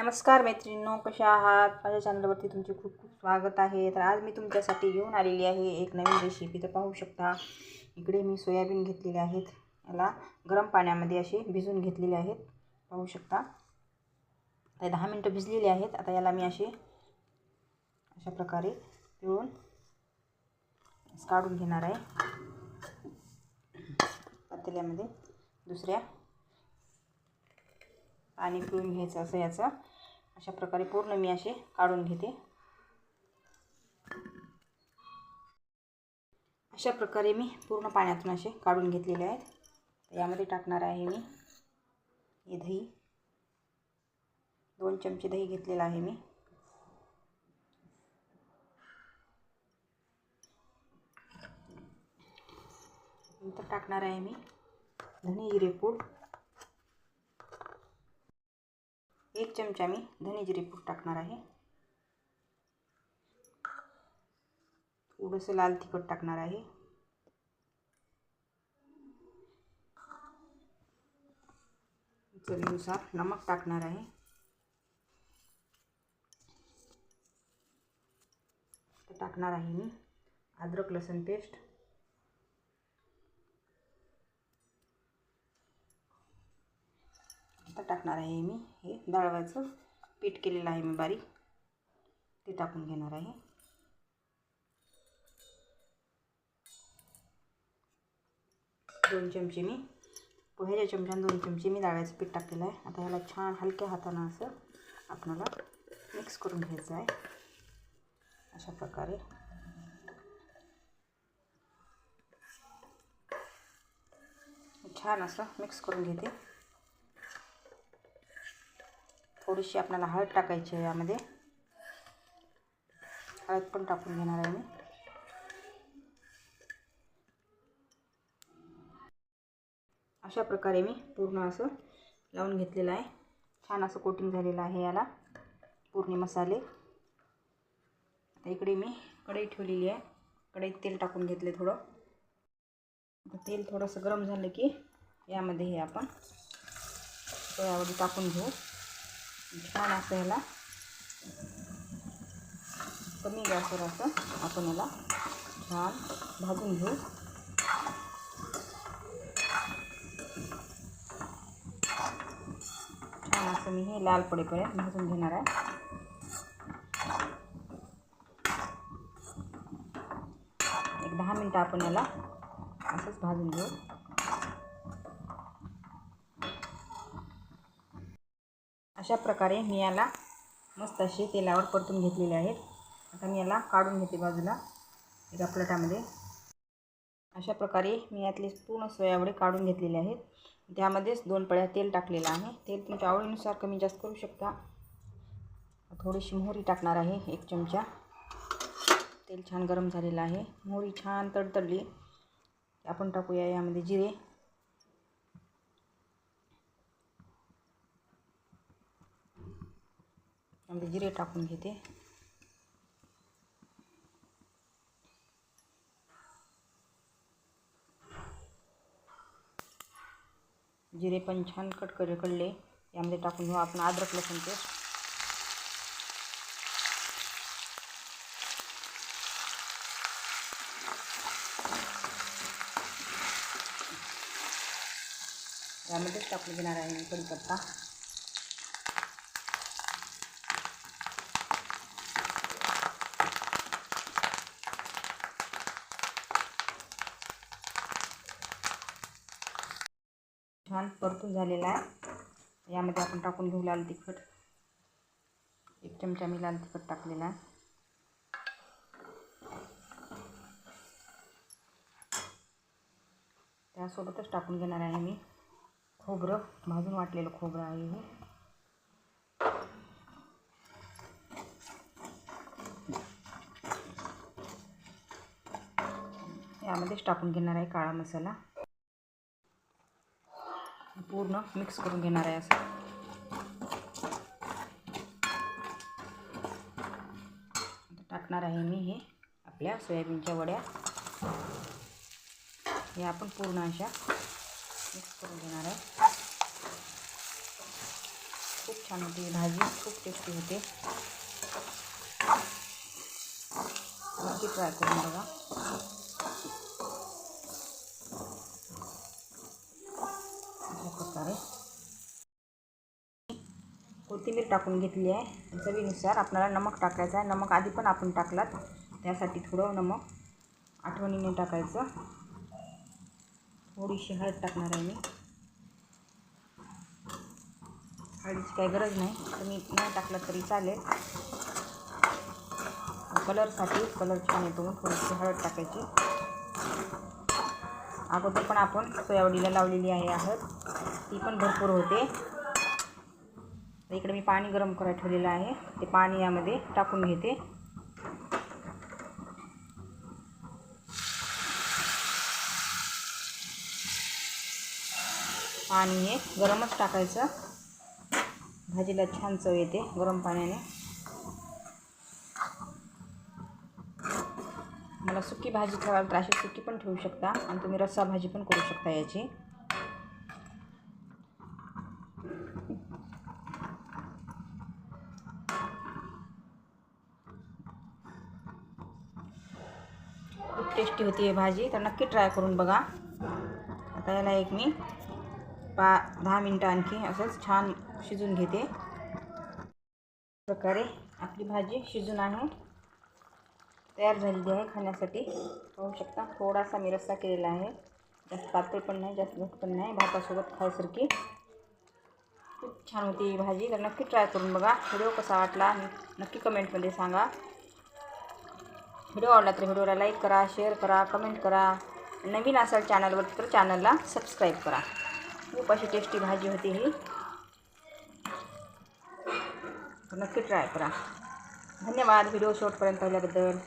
नमस्कार मैत्रिणींनो कशा आहात? माझ्या चॅनलवरती तुमचे खूप खूप स्वागत आहे. तर आज मी तुमच्यासाठी घेऊन आलेली आहे एक नवीन रेसिपी तर पाहू शकता इकडे मी सोयाबीन घेतलेले आहेत. याला गरम पाण्यामध्ये असे भिजून घेतलेले आहेत. पाहू शकता. तर दहा मिनटं भिजलेले आहेत. आता याला मी असे अशा प्रकारे पिळून काढून घेणार आहे. पातेल्यामध्ये दुसऱ्या पाणी पिळून घ्यायचं असं याचं. अशा प्रकारे पूर्ण मी असे काढून घेते. अशा प्रकारे मी पूर्ण पाण्यातून असे काढून घेतलेले आहेत. यामध्ये टाकणार आहे मी हे दही. दोन चमचे दही घेतलेलं आहे मी. नंतर टाकणार आहे मी धने जिरे पूड एक चमचा मी धने जिरे पूड टाकणार आहे. थोडंसं लाल तिखट टाकणार आहे. चवीनुसार नमक टाकणार आहे. टाकणार आहे मी अद्रक लसूण पेस्ट. आता टाकणार आहे मी हे. डाळवाचं पीठ केलेलं आहे मी बारीक. ते टाकून घेणार आहे. दोन चमचे मी. पोह्याच्या चमच्यानं दोन चमचे मी डाळ्याचं पीठ टाकलेलं आहे. आता ह्याला छान हलक्या हातानं असं आपणाला मिक्स करून घ्यायचं आहे. अशा प्रकारे. छान असं मिक्स करून घेते. थोडीशी आपल्याला हळद टाकायची आहे यामध्ये. हळद पण टाकून घेणार आहे मी. अशा प्रकारे मी पूर्ण असं लावून घेतलेलं आहे. छान असं कोटिंग झालेलं आहे याला. पूर्ण मसाले. आता इकडे मी कढई ठेवलेली आहे. कढईत तेल टाकून घेतले थोडं. तेल थोडंसं गरम झालं की यामध्ये हे आपण सोयावडी टाकून घेऊ. छान असं ह्याला कमी गॅसवर असं आपण याला छान भाजून घेऊ. छान असं मी हे लाल पडेपर्यंत भाजून घेणार आहे. एक दहा मिनटं आपण याला असंच भाजून घेऊ. अशा प्रकारे मी याला मस्त असे तेलावर परतून घेतलेले आहेत. आता मी याला काढून घेते बाजूला. एका प्लेटामध्ये अशा प्रकारे मी यातले पूर्ण सोयावडे काढून घेतलेले आहेत. त्यामध्येच दोन पळ्या तेल टाकलेलं आहे. तेल तुमच्या आवडीनुसार कमी जास्त करू शकता. थोडीशी मोहरी टाकणार आहे एक चमचा. तेल छान गरम झालेलं आहे. मोहरी छान तडतडली. आपण टाकूया यामध्ये जिरे. यामध्ये जिरे टाकून घेते जिरे पण छान कटकरे कडले यामध्ये टाकून घेऊ आपण अद्रक लसूण पेस्ट यामध्येच टाकून घेणार आहे छान परतून झालेला आहे. यामध्ये आपण टाकून घेऊ लाल तिखट. एक चमचा मी लाल तिखट टाकलेला आहे. त्यासोबतच टाकून घेणार आहे मी खोबरं. भाजून वाटलेलं खोबरं आहे हे. यामध्येच टाकून घेणार आहे काळा मसाला. पूर्ण मिक्स करून घेणार आहे असं. टाकणार आहे मी हे आपल्या सोयाबीनच्या वड्या. हे आपण पूर्ण अशा मिक्स करून घेणार आहे. खूप छान होती भाजी खूप टेस्टी होते. नक्की ट्राय करून बघा अशा प्रकारे कोथिंबीर टाकून घेतली आहे. चवीनुसार आपल्याला नमक टाकायचं आहे. नमक आधी पण आपण टाकलात. त्यासाठी थोडं नमक आठवणीने टाकायचं. थोडीशी हळद टाकणार आहे मी. हळदीची काही गरज नाही. तुम्ही नाही टाकलं तरी चालेल. कलरसाठी कलर छान येतो म्हणून थोडीशी हळद टाकायची. अगोदर पण आपण सोयावडीला लावलेली आहे हळद. ती पण भरपूर होते. इकडे मी पाणी गरम करायला ठेवलेलं आहे. ते पाणी यामध्ये टाकून घेते. पाणी हे गरमच टाकायचं. भाजीला छान चव येते गरम पाण्याने. मला सुकी भाजी ठेवाल तर अशी सुकी पण ठेवू शकता आणि तुम्ही रस्सा भाजी पण करू शकता याची खूप टेस्टी होती आहे भाजी. तर नक्की ट्राय करून बघा. आता याला एक मी पा दहा मिनटं आणखी असंच छान शिजून घेते. प्रकारे आपली भाजी शिजून आहे तयार झालेली आहे खाण्यासाठी. पाहू शकता थोडासा मी रस्सा केलेला आहे. जास्त पातळ पण नाही जास्त घट पण नाही. भातासोबत खायसारखी. खूप छान होती ही भाजी. तर नक्की ट्राय करून बघा. व्हिडिओ कसा वाटला नक्की कमेंटमध्ये सांगा. व्हिडिओ आवडला तर व्हिडिओला लाईक करा शेअर करा कमेंट करा. नवीन असाल चॅनलवर तर चॅनलला सबस्क्राईब करा. खूप अशी टेस्टी भाजी होती ही. नक्की ट्राय करा. धन्यवाद व्हिडिओ शॉर्टपर्यंत पाहिल्याबद्दल.